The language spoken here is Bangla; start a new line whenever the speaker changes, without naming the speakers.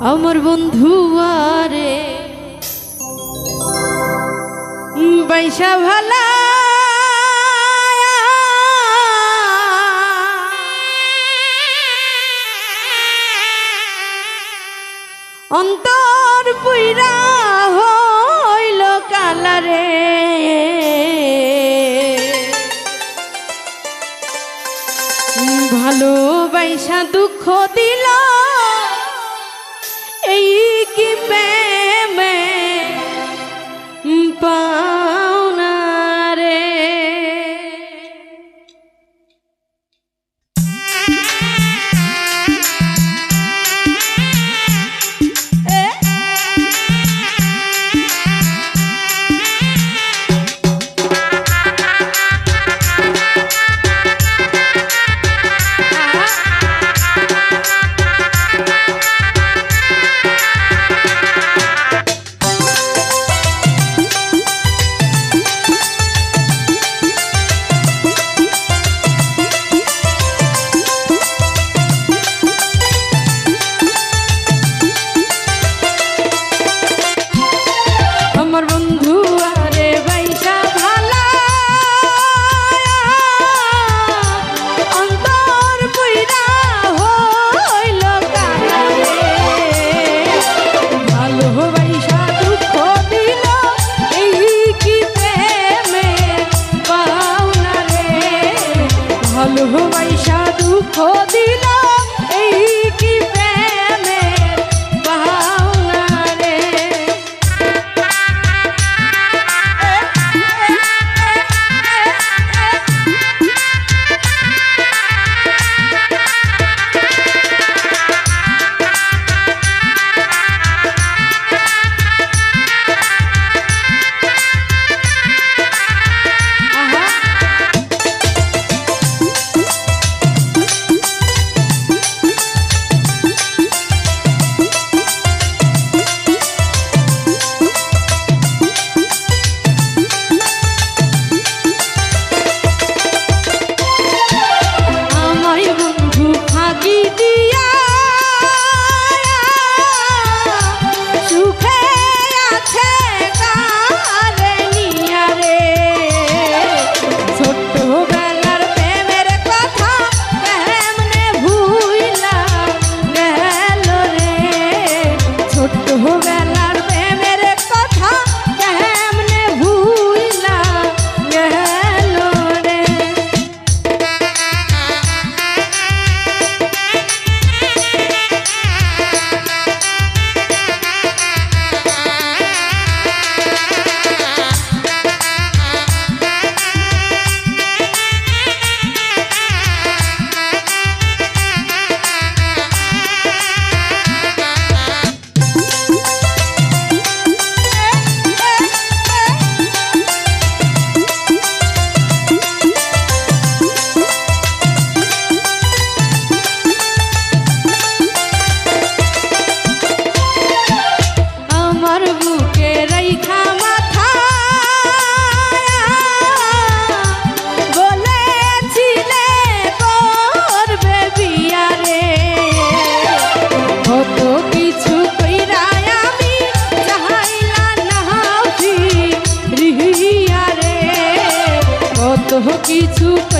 আমার বন্ধু আরে। বৈশা ভালা। অন্তর পুইরা হইল কালারে। ভালো বৈশা দুঃখ দিলা। দুঃখ দিলা। You too.